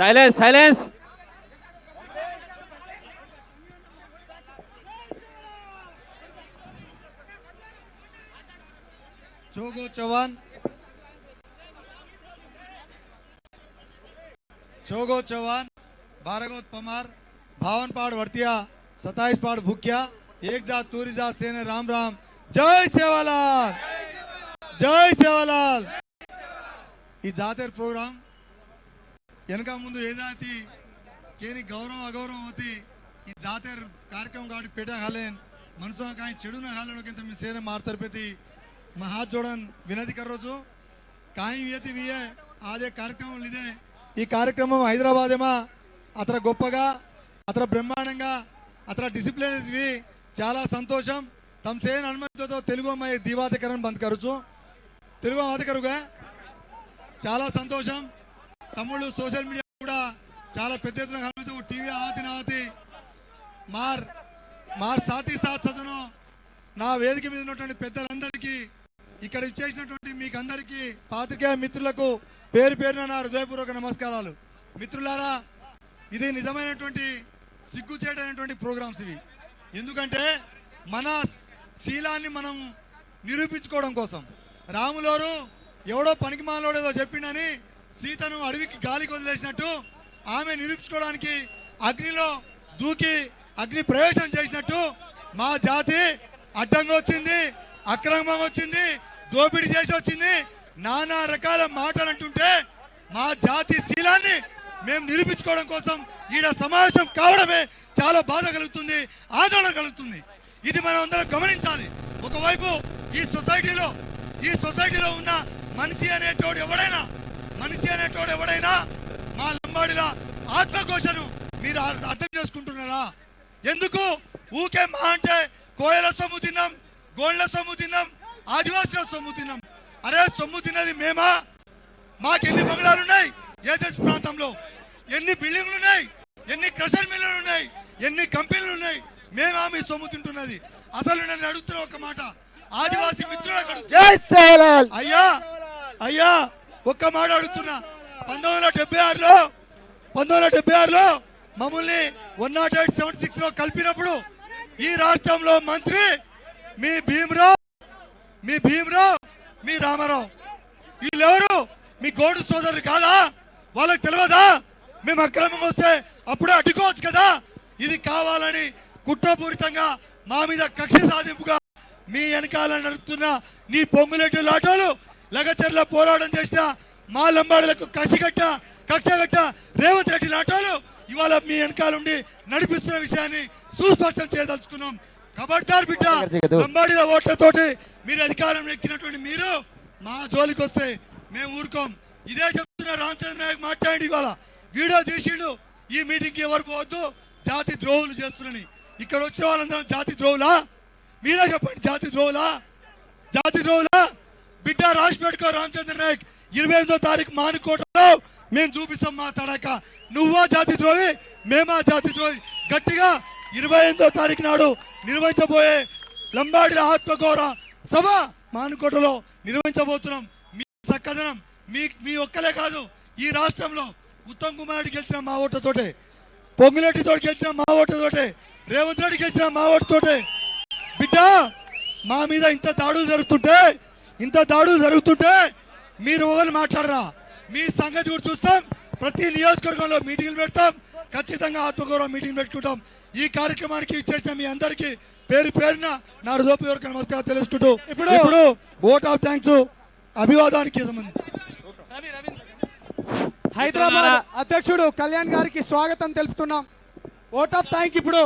Silence silence चोगो चौहान चोगो चौहान भारगोत पमार बावन पाड़ वर्तिया सताइस पाड़ भुकिया एक जात तूरी जात सेन राम राम जय सेवालाल जय सेवालाल ये जातेर प्रोग्राम వెనక ముందు ఏజాతి కేని గౌరవం అగౌరవం అవుతాయి ఈ జాతీయ కార్యక్రమం కాబట్టి పేట హాలేన్ మనసు కానీ చెడున హాలనకింత మీ సేన మాట్లాడిపోతే మా హాత్ చూడన్ వినతి కర్రోజు కాయం ఏతి వియే ఆదే కార్యక్రమం ఇదే. ఈ కార్యక్రమం హైదరాబాద్ ఏమా అతర గొప్పగా అతర బ్రహ్మాండంగా అతర డిసిప్లిన్ చాలా సంతోషం. తమ సేన అనుమతితో తెలుగు అమ్మాయి దీవాధికరణ బంద్ కరచు. తెలుగు అధికరుగా చాలా సంతోషం. తమ్ముళ్ళు సోషల్ మీడియా కూడా చాలా పెద్ద ఎత్తున కలుగుతూ టీవీ ఆతి నాతి. మార్ మార్ సాతి సాత్ సదను. నా వేదిక మీద ఉన్నటువంటి పెద్దలందరికీ ఇక్కడ ఇచ్చేసినటువంటి మీకు అందరికీ పాత్రికేయ మిత్రులకు పేరు పేరున నా హృదయపూర్వక నమస్కారాలు. మిత్రులారా ఇది నిజమైనటువంటి సిగ్గుచేటైనటువంటి ప్రోగ్రామ్స్ ఇవి. ఎందుకంటే మన శీలాన్ని మనం నిరూపించుకోవడం కోసం. రాములోరు ఎవడో పనికి ఏదో చెప్పిండని సీతను అడవికి గాలికి వదిలేసినట్టు ఆమె నిరూపించుకోవడానికి అగ్నిలో దూకి అగ్ని ప్రవేశం చేసినట్టు మా జాతి అడ్డంగా వచ్చింది అక్రమంగా వచ్చింది దోపిడీ చేసి వచ్చింది. నానా రకాల మాటలు అంటుంటే మా జాతి శీలాన్ని మేము నిరూపించుకోవడం కోసం ఈడ సమావేశం కావడమే చాలా బాధ కలుగుతుంది ఆందోళన కలుగుతుంది. ఇది మనం అందరం గమనించాలి. ఒకవైపు ఈ సొసైటీలో ఈ సొసైటీలో ఉన్న మనిషి అనేటోడు ఎవడైనా మనిషి అనేటోడు ఎవడైనా మా లంబాడిల ఆత్మకోశను మీరు అర్- అర్థం చేసుకుంటున్నారా? ఎందుకు? ఊకే మా అంటే కోయల సొమ్ము తిన్నాం గోళ్ళ సొమ్ము తిన్నాం ఆదివాసుల సొమ్ము తిన్నాం. అరే సొమ్ము తిన్నది మేమా? మాకు ఎన్ని బంగ్లాలు ఉన్నాయి? ఏజెన్స్ ప్రాంతంలో ఎన్ని బిల్డింగ్లు ఉన్నాయి? ఎన్ని క్రషర్ మిల్లులు ఉన్నాయి? ఎన్ని కంపెనీలు ఉన్నాయి? మేమా మీ సొమ్ము తింటున్నది? అసలు నేను అడుగుతున్నా ఒక మాట. ఆదివాసీ మిత్రులకు అయ్యా! అయ్యా! ఒక్క మాట అడుగుతున్నా. పంతొమ్మిది వందల డెబ్బై ఆరులో పంతొమ్మిది వందల డెబ్బై ఆరులో మమ్మల్ని వన్ నాట్ ఎయిట్ సెవెన్ సిక్స్లో కలిపినప్పుడు ఈ రాష్ట్రంలో మంత్రి మీ భీమరావు మీ భీమరావు మీ రామారావు. వీళ్ళెవరు? మీ గోడు సోదరులు కాదా? వాళ్ళకి తెలియదా? మేము అక్రమం వస్తే అప్పుడే అడ్డుకోవచ్చు కదా? ఇది కావాలని కుట్రపూరితంగా మా మీద కక్ష సాధింపుగా మీ వెనకాల నడుపుతున్న నీ పొంగులేటి లాటోలు లగచర్ల పోరాటం చేసిన మా లంబాడులకు కసిగట్ట కక్షగట్ట రేవంత్ రెడ్డి లాటాలు ఇవాళ మీ వెనకాల ఉండి నడిపిస్తున్న విషయాన్ని సుస్పష్టం చేయదలుచుకున్నాం. కబడ్దార్ బిడ్డ లంబాడిల ఓట్లతోటి మీరు అధికారం ఎక్కినటువంటి మీరు మా జోలికి వస్తే మేము ఊరుకోం. ఇదే చెప్తున్న రామచంద్ర నాయక్ మాట్లాడి ఇవాళ. వీడియో తీసిండు ఈ మీటింగ్కి ఎవరు పోవద్దు జాతి ద్రోహులు చేస్తున్నారని ఇక్కడ వచ్చిన వాళ్ళందరం జాతి ద్రోహులా? మీరే చెప్పండి జాతి ద్రోహులా? జాతి ద్రోహులా? బిడ్డ రాసి రామచంద్ర నాయక్ ఇరవై ఎనిమిదో తారీఖు మానుకోటలో మేము చూపిస్తాం మా తడక. నువ్వా జాతి ద్రోహి మేమా జాతి ద్రోహి. గట్టిగా ఇరవై ఎనిమిదో తారీఖు నాడు నిర్వహించబోయే లంబాడిల ఆత్మఘోర సభ మానుకోటలో నిర్వహించబోతున్నాం. మీ చక్కదనం మీ మీ ఒక్కలే కాదు ఈ రాష్ట్రంలో ఉత్తమ్ కుమార్ రెడ్డి గెలిచిన మా ఓట్లతోటే పొంగులెడ్డితో గెలిచిన మా ఓట్లతోటే రేవంత్ రెడ్డి గెలిచిన మా ఓటుతోటే. బిడ్డ మా మీద ఇంత దాడులు జరుగుతుంటే ఇంత దాడులు జరుగుతుంటే మీరు ఎవరు మాట్లాడరా. మీ సంగతి కూడా చూస్తాం. ప్రతి నియోజకవర్గంలో మీటింగ్లు పెడతాం. ఖచ్చితంగా ఆత్మగౌరవ మీటింగ్ పెట్టుకుంటాం. ఈ కార్యక్రమానికి ఇచ్చేసిన మీ అందరికీ పేరు పేరున నా హృదయపూర్వక నమస్కారం తెలుసుకుంటూ ఇప్పుడు ఇప్పుడు ఓట్ ఆఫ్ థ్యాంక్స్ అభివాదానికి హైదరాబాద్ అధ్యక్షుడు కళ్యాణ్ గారికి స్వాగతం తెలుపుతున్నాం. ఓట్ ఆఫ్ థ్యాంక్ ఇప్పుడు.